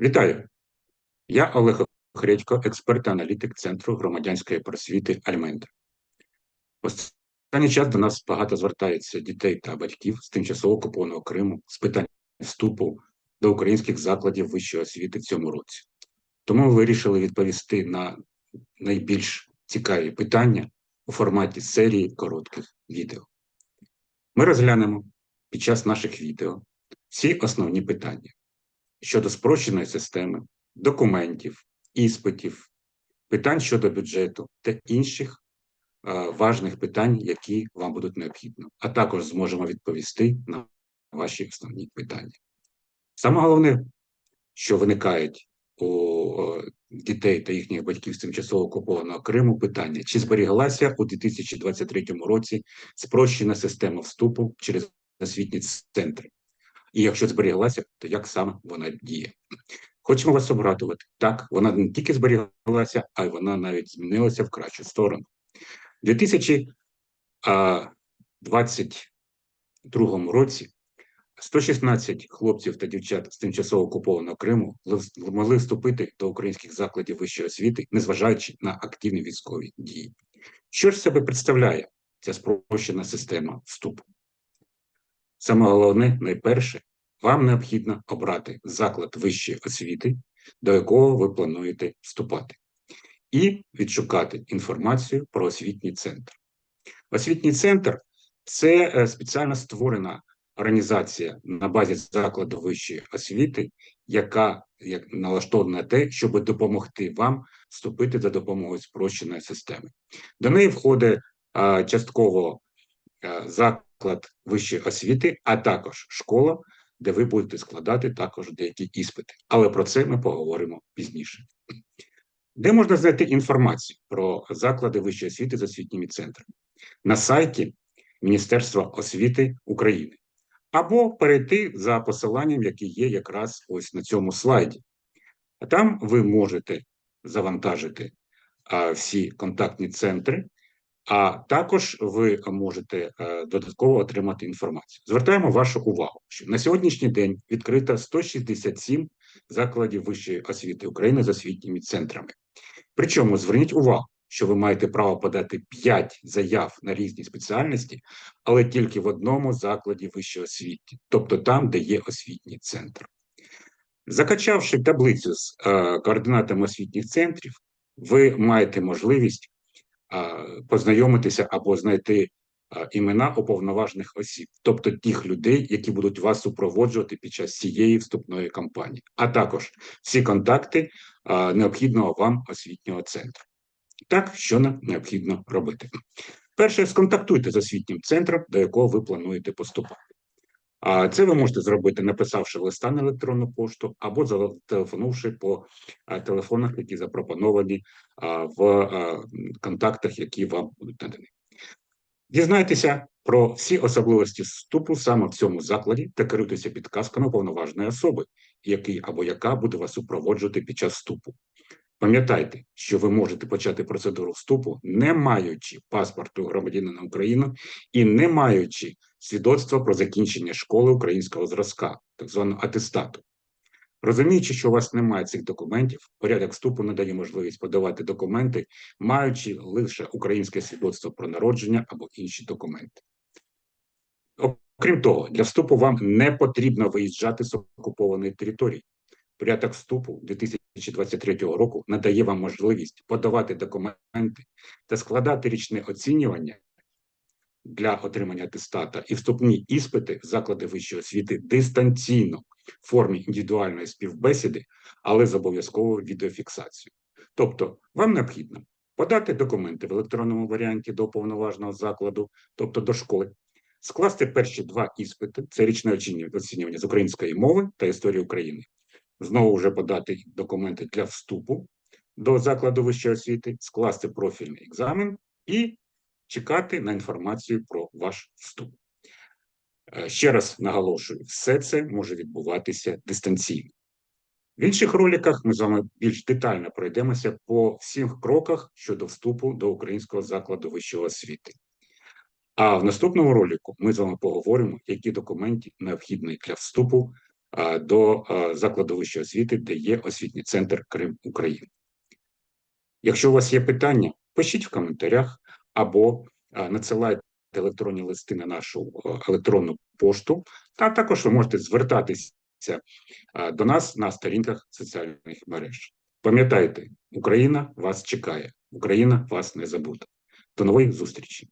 Вітаю! Я Олег Хредько, експерт та аналітик Центру громадянської просвіти Альменда. Останній час до нас багато звертається дітей та батьків з тимчасово окупованого Криму з питань вступу до українських закладів вищої освіти в цьому році. Тому ми вирішили відповісти на найбільш цікаві питання у форматі серії коротких відео. Ми розглянемо під час наших відео всі основні питання щодо спрощеної системи, документів, іспитів, питань щодо бюджету та інших е, важних питань, які вам будуть необхідні, а також зможемо відповісти на ваші основні питання. Саме головне, що виникають у е, дітей та їхніх батьків з тимчасово окупованого Криму, питання: чи зберіглася у 2023 році спрощена система вступу через освітні центри? І якщо зберіглася, то як саме вона діє? Хочемо вас обратувати. Так, вона не тільки зберіглася, а й вона навіть змінилася в кращу сторону. У 2022 році 116 хлопців та дівчат з тимчасово окупованого Криму могли вступити до українських закладів вищої освіти, незважаючи на активні військові дії. Що ж себе представляє ця спрощена система вступу? Саме головне, найперше, вам необхідно обрати заклад вищої освіти, до якого ви плануєте вступати, і відшукати інформацію про освітній центр. Освітній центр це е, спеціально створена організація на базі закладу вищої освіти, яка як налаштована на те, щоб допомогти вам вступити за допомогою спрощеної системи. До неї входить частково а, заклад вищої освіти, а також школа, де ви будете складати також деякі іспити. Але про це ми поговоримо пізніше. Де можна знайти інформацію про заклади вищої освіти з освітніми центрами? На сайті Міністерства освіти України або перейти за посиланням, яке є якраз ось на цьому слайді. Там ви можете завантажити а, всі контактні центри, а також ви можете е, додатково отримати інформацію. Звертаємо вашу увагу, що на сьогоднішній день відкрито 167 закладів вищої освіти України з освітніми центрами. Причому зверніть увагу, що ви маєте право подати 5 заяв на різні спеціальності, але тільки в одному закладі вищої освіти, тобто там, де є освітній центр. Закачавши таблицю з е, координатами освітніх центрів, ви маєте можливість познайомитися або знайти імена уповноважених осіб, тобто тих людей, які будуть вас супроводжувати під час цієї вступної кампанії, а також всі контакти необхідного вам освітнього центру. Так, що нам необхідно робити? Перше, сконтактуйте з освітнім центром, до якого ви плануєте поступати. Це ви можете зробити, написавши листа на електронну пошту або зателефонувши по телефонах, які запропоновані в контактах, які вам будуть надані. Дізнайтеся про всі особливості вступу саме в цьому закладі та керуйтеся підказками повноважної особи, який або яка буде вас супроводжувати під час вступу. Пам'ятайте, що ви можете почати процедуру вступу, не маючи паспорту громадянина України і не маючи свідоцтва про закінчення школи українського зразка, так званого атестату. Розуміючи, що у вас немає цих документів, порядок вступу не дає можливість подавати документи, маючи лише українське свідоцтво про народження або інші документи. Окрім того, для вступу вам не потрібно виїжджати з окупованої території. Порядок вступу 2023 року надає вам можливість подавати документи та складати річне оцінювання для отримання атестата і вступні іспити в заклади вищої освіти дистанційно в формі індивідуальної співбесіди, але з обов'язковою відеофіксацією. Тобто, вам необхідно подати документи в електронному варіанті до повноважного закладу, тобто до школи, скласти перші два іспити: це річне оцінювання з української мови та історії України. Знову вже подати документи для вступу до закладу вищої освіти, скласти профільний екзамен і чекати на інформацію про ваш вступ. Е, ще раз наголошую, все це може відбуватися дистанційно. В інших роликах ми з вами більш детально пройдемося по всіх кроках щодо вступу до українського закладу вищої освіти. А в наступному ролику ми з вами поговоримо, які документи необхідні для вступу до закладу вищої освіти, де є освітній центр Крим України. Якщо у вас є питання, пишіть в коментарях або надсилайте електронні листи на нашу електронну пошту, а також ви можете звертатися до нас на сторінках соціальних мереж. Пам'ятайте, Україна вас чекає, Україна вас не забуде. До нових зустрічей!